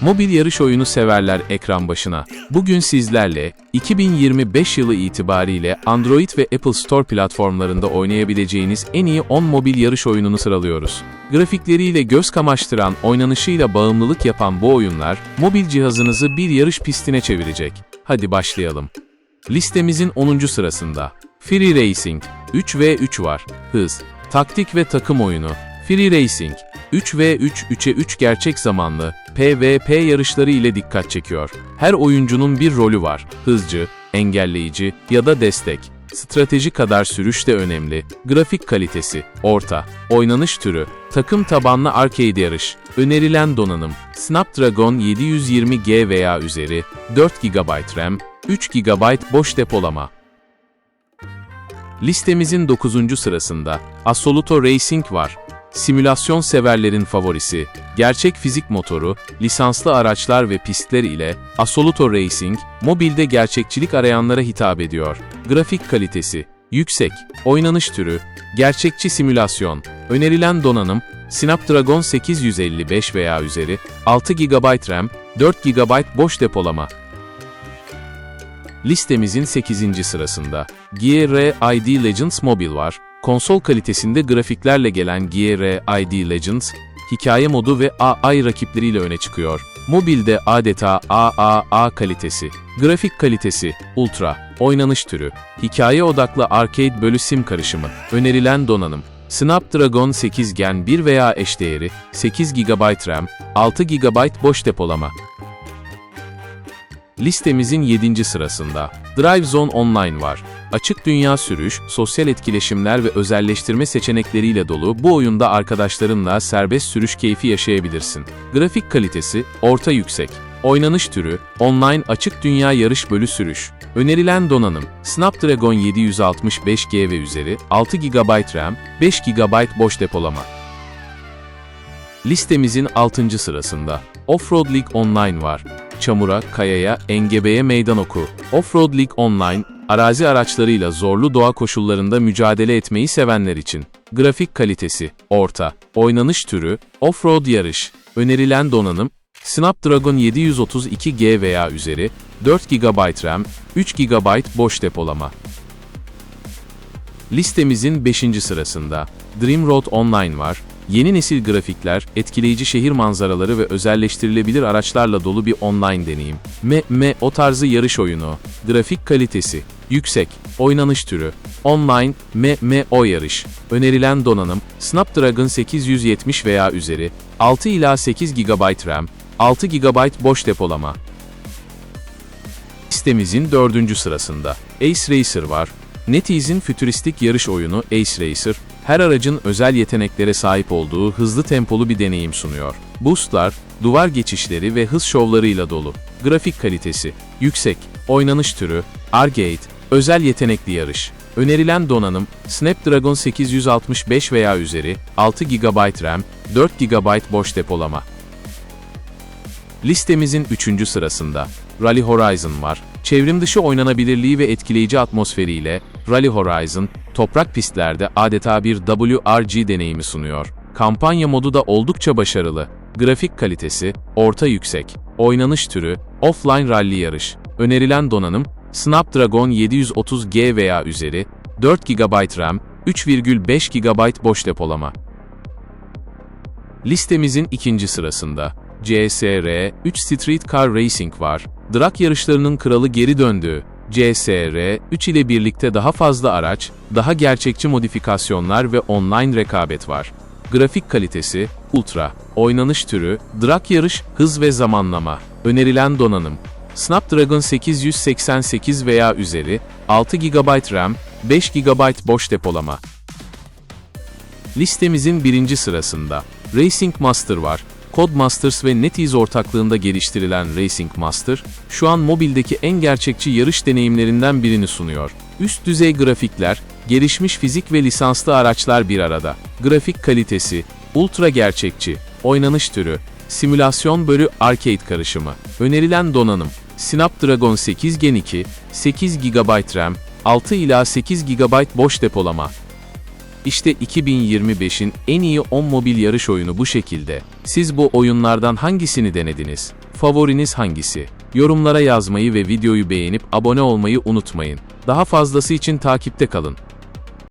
Mobil yarış oyunu severler ekran başına. Bugün sizlerle 2025 yılı itibariyle Android ve Apple Store platformlarında oynayabileceğiniz en iyi 10 mobil yarış oyununu sıralıyoruz. Grafikleriyle göz kamaştıran, oynanışıyla bağımlılık yapan bu oyunlar, mobil cihazınızı bir yarış pistine çevirecek. Hadi başlayalım. Listemizin 10. sırasında Free Racing 3v3 var. Hız, taktik ve takım oyunu. Free Racing 3v3 3'e 3 gerçek zamanlı PvP yarışları ile dikkat çekiyor. Her oyuncunun bir rolü var. Hızcı, engelleyici ya da destek. Strateji kadar sürüş de önemli. Grafik kalitesi, orta. Oynanış türü, takım tabanlı arcade yarış. Önerilen donanım, Snapdragon 720G veya üzeri, 4 GB RAM, 3 GB boş depolama. Listemizin 9. sırasında Assoluto Racing var. Simülasyon severlerin favorisi, gerçek fizik motoru, lisanslı araçlar ve pistler ile Assoluto Racing, mobilde gerçekçilik arayanlara hitap ediyor. Grafik kalitesi, yüksek, oynanış türü, gerçekçi simülasyon, önerilen donanım, Snapdragon 855 veya üzeri, 6 GB RAM, 4 GB boş depolama. Listemizin 8. sırasında Gear ID Legends Mobile var. Konsol kalitesinde grafiklerle gelen Gear ID Legends, hikaye modu ve AI rakipleriyle öne çıkıyor. Mobilde adeta AAA kalitesi, grafik kalitesi, ultra, oynanış türü, hikaye odaklı arcade bölü sim karışımı, önerilen donanım, Snapdragon 8 Gen 1 veya eşdeğeri, 8 GB RAM, 6 GB boş depolama. Listemizin 7. sırasında Drive Zone Online var. Açık dünya sürüş, sosyal etkileşimler ve özelleştirme seçenekleriyle dolu bu oyunda arkadaşlarınla serbest sürüş keyfi yaşayabilirsin. Grafik kalitesi orta yüksek. Oynanış türü online açık dünya yarış bölü sürüş. Önerilen donanım Snapdragon 765G ve üzeri, 6 GB RAM, 5 GB boş depolama. Listemizin 6. sırasında Offroad League Online var. Çamura, kayaya, engebeye meydan oku. Offroad League Online, arazi araçlarıyla zorlu doğa koşullarında mücadele etmeyi sevenler için. Grafik kalitesi, orta. Oynanış türü, offroad yarış. Önerilen donanım, Snapdragon 732G veya üzeri, 4 GB RAM, 3 GB boş depolama. Listemizin 5. sırasında Dream Road Online var. Yeni nesil grafikler, etkileyici şehir manzaraları ve özelleştirilebilir araçlarla dolu bir online deneyim. M, M o tarzı yarış oyunu. Grafik kalitesi, yüksek, oynanış türü. Online, M, M o yarış. Önerilen donanım, Snapdragon 870 veya üzeri, 6 ila 8 GB RAM, 6 GB boş depolama. Listemizin dördüncü sırasında Ace Racer var. NetEase'in fütüristik yarış oyunu Ace Racer, her aracın özel yeteneklere sahip olduğu hızlı tempolu bir deneyim sunuyor. Boostlar, duvar geçişleri ve hız şovlarıyla dolu. Grafik kalitesi, yüksek, oynanış türü, arcade, özel yetenekli yarış. Önerilen donanım, Snapdragon 865 veya üzeri, 6 GB RAM, 4 GB boş depolama. Listemizin 3. sırasında Rally Horizon var. Çevrim dışı oynanabilirliği ve etkileyici atmosferiyle Rally Horizon, toprak pistlerde adeta bir WRG deneyimi sunuyor. Kampanya modu da oldukça başarılı. Grafik kalitesi, orta yüksek. Oynanış türü, offline rally yarış. Önerilen donanım, Snapdragon 730G veya üzeri, 4 GB RAM, 3,5 GB boş depolama. Listemizin ikinci sırasında CSR 3 Street Car Racing var. Drag yarışlarının kralı geri döndü. CSR 3 ile birlikte daha fazla araç, daha gerçekçi modifikasyonlar ve online rekabet var. Grafik kalitesi, ultra, oynanış türü, drag yarış, hız ve zamanlama. Önerilen donanım, Snapdragon 888 veya üzeri, 6 GB RAM, 5 GB boş depolama. Listemizin birinci sırasında Racing Master var. Codemasters ve NetEase ortaklığında geliştirilen Racing Master, şu an mobildeki en gerçekçi yarış deneyimlerinden birini sunuyor. Üst düzey grafikler, gelişmiş fizik ve lisanslı araçlar bir arada. Grafik kalitesi, ultra gerçekçi, oynanış türü, simülasyon bölü arcade karışımı. Önerilen donanım, Snapdragon 8 Gen 2, 8 GB RAM, 6 ila 8 GB boş depolama. İşte 2025'in en iyi 10 mobil yarış oyunu bu şekilde. Siz bu oyunlardan hangisini denediniz? Favoriniz hangisi? Yorumlara yazmayı ve videoyu beğenip abone olmayı unutmayın. Daha fazlası için takipte kalın.